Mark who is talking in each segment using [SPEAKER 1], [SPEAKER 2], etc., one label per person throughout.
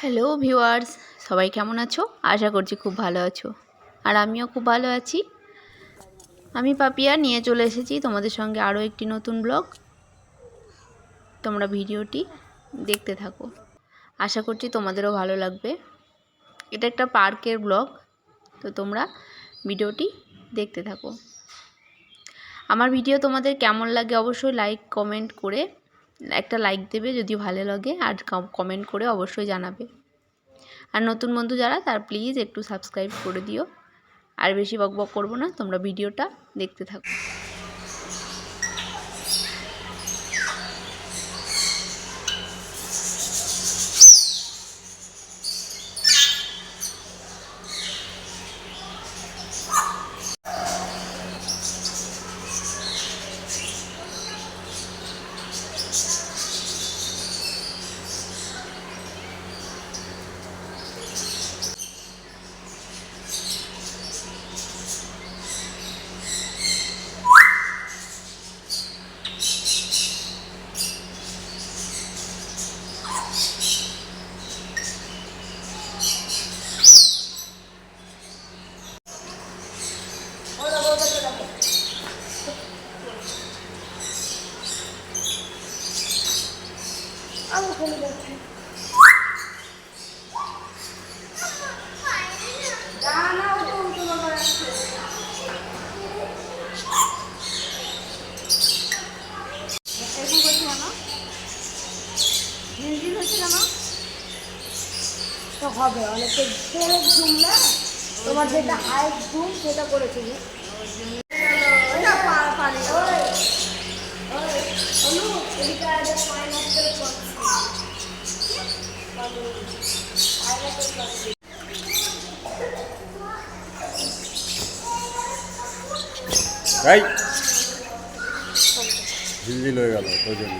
[SPEAKER 1] Hello viewers, সবাই কেমন আছো? আশা করছি খুব ভালো আছো। আর আমিও খুব ভালো আছি। আমি পাপিয়া, নিয়ে চলে এসেছি তোমাদের সঙ্গে আরও একটি নতুন ব্লগ। তোমরা ভিডিওটি দেখতে থাকো। আশা করছি তোমাদেরও ভালো লাগবে। এটা একটা পার্কের ব্লগ, তো তোমরা ভিডিওটি দেখতে থাকো। আমার ভিডিও তোমাদের কেমন লাগে অবশ্যই লাইক, কমেন্ট করে একটা লাইক দেবে যদি ভালো লাগে আর কমেন্ট করে অবশ্যই জানাবে। আর নতুন বন্ধু যারা, তার প্লিজ একটু সাবস্ক্রাইব করে দিও। আর বেশি বক বক করব না, তোমরা ভিডিওটা দেখতে থাকো
[SPEAKER 2] এরকম করছে কেন ঝিলঝিল হচ্ছে কেন তো হবে অনেকে তেলের জুম না? তোমার যেটা হাইট জুম সেটা করেছে যে ওটা পা- পারে ওই, ওই, অনু, এদিকে
[SPEAKER 3] এই ঝিলঝিল হয়ে গেল ওই জন্য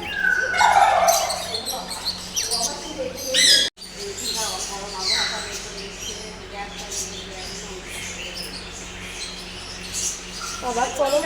[SPEAKER 2] আবার গরম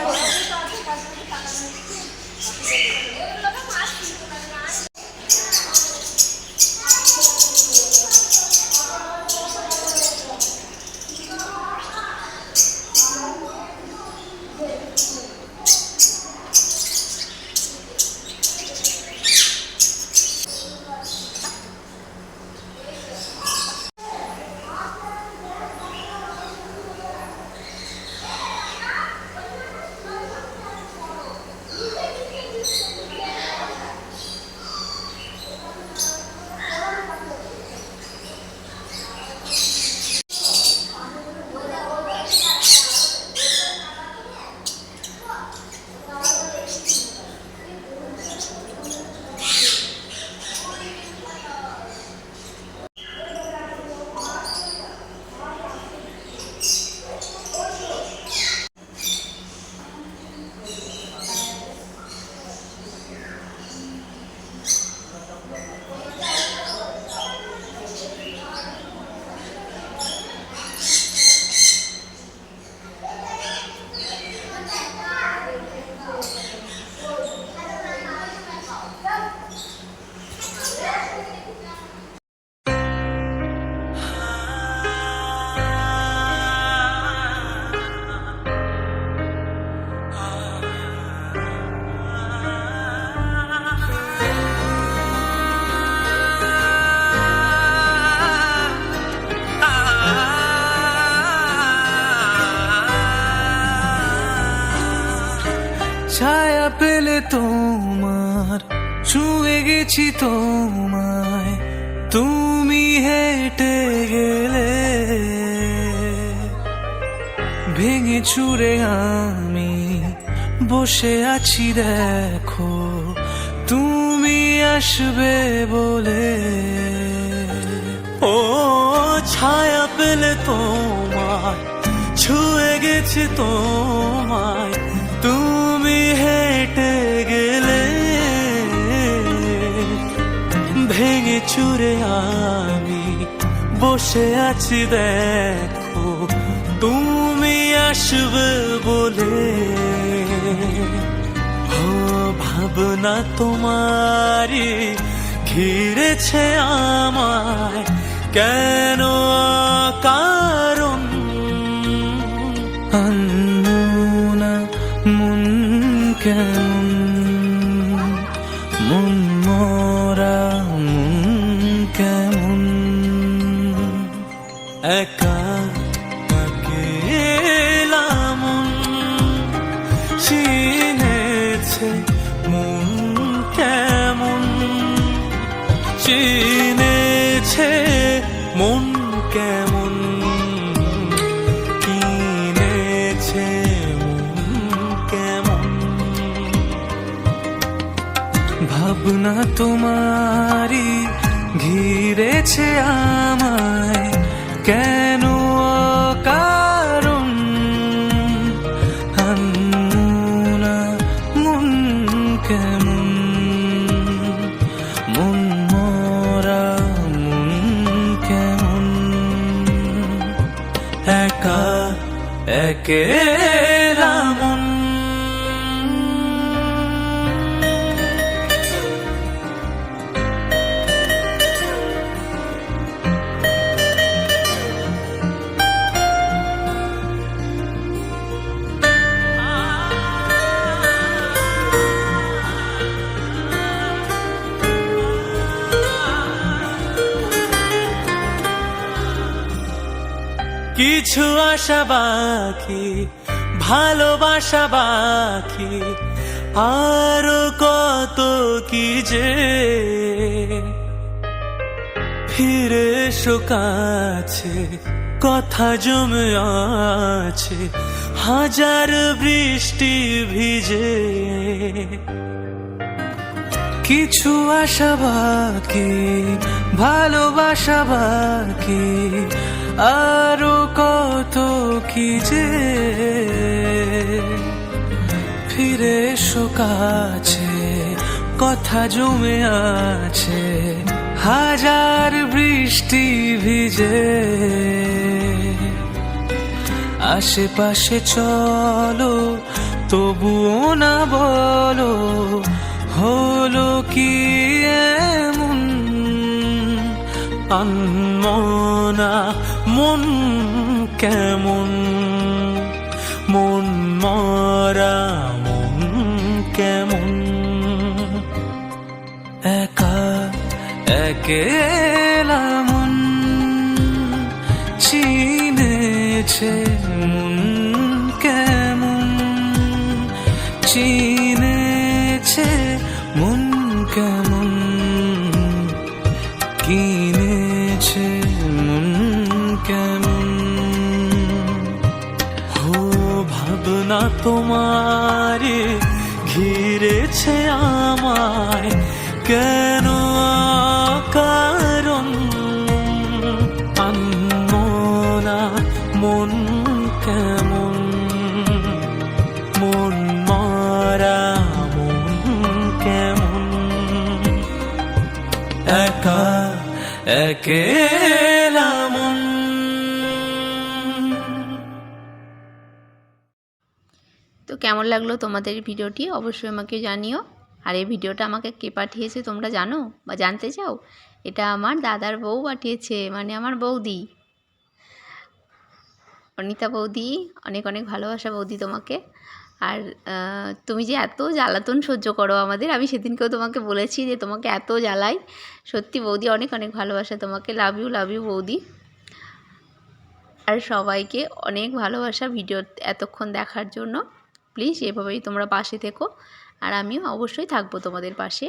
[SPEAKER 4] তোমার ছুঁয়ে গেছি তোমায়, তুমি হেঁটে গেলে। ভেঙে চুরে আমি বসে আছি, দেখো তুমি আসবে বলে। ও ছায়া পেলে তোমার ছুঁয়ে গেছি তোমায় চুরে আমি, বসে আছি দেখো, তুমি আসবে বলে। ও ভাবনা তোমারি ঘিরেছে আমায়, কেন কারণ আন্নোনা মন কেমন, মন চিনেছে মন কেমন? কিনেছে মন কেমন? ভাবনা তোমারি ঘিরেছে আমায়। que কিছু আশা বাকি, ভালোবাসা বাকি, আরও কত কি যে। ফিরে এসো কাছে, কথা জমে আছে, হাজার বৃষ্টি ভিজে। কিছু আশা বাকি, ভালোবাসা বাকি, আরও কত কি যে ফিরে এসো কাছে, কথা জমে আছে, হাজার বৃষ্টি ভিজে। আশেপাশে চলো, তবুও না বলো হলো কি এমন আনমনা? মন কেমন? মন মরা? মন কেমন? একা একেলা কেমন কিনেছে মন কেমন? হো ভাবনা তোমার ঘিরেছে আমায়। কেন কারণ
[SPEAKER 1] তো কেমন লাগল তোমাদের ভিডিওটি? অবশ্যই আমাকে জানিও। আর এই ভিডিওটা আমাকে কে পাঠিয়েছে তোমরা জানো? বা জানতে চাও? এটা আমার দাদার বউ পাঠিয়েছে মানে আমার বৌদি। অনিতা বৌদি, অনেক অনেক ভালোবাসা বৌদি তোমাকে। আর তুমি যে এত জ্বালাতন সহ্য করো আমাদের, আমি সেদিনকেও তোমাকে বলেছি যে তোমাকে এত জ্বালাই। সত্যি বৌদি অনেক অনেক ভালোবাসা তোমাকে। লাভ ইউ লাভ ইউ বৌদি। আর সবাইকে অনেক ভালোবাসা ভিডিও এতক্ষণ দেখার জন্য। প্লিজ এভাবেই তোমরা পাশে থেকো। আর আমিও অবশ্যই থাকব তোমাদের পাশে।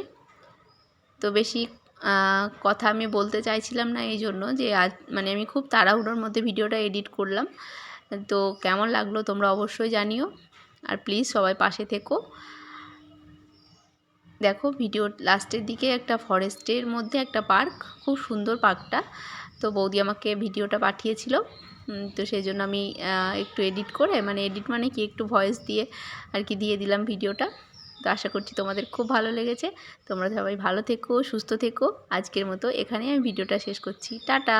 [SPEAKER 1] তো বেশি কথা আমি বলতে চাইছিলাম না এই জন্য যে আজ মানে আমি খুব তাড়াহুড়োর মধ্যে ভিডিওটা এডিট করলাম। তো কেমন লাগল তোমরা অবশ্যই জানিও। আর প্লিজ সবাই পাশে থেকো। দেখো ভিডিও, লাস্টের দিকে একটা ফরেস্টের মধ্যে একটা পার্ক খুব সুন্দর পার্কটা তো বৌদি আমাকে ভিডিওটা পাঠিয়েছিল। তো সেই জন্য আমি একটু এডিট করে মানে এডিট মানে কি, একটু ভয়েস দিয়ে আর কি দিয়ে দিলাম ভিডিওটা। তো আশা করছি তোমাদের খুব ভালো লেগেছে। তোমরা সবাই ভালো থেকো, সুস্থ থেকো। আজকের মতো এখানে আমি ভিডিওটা শেষ করছি। টাটা!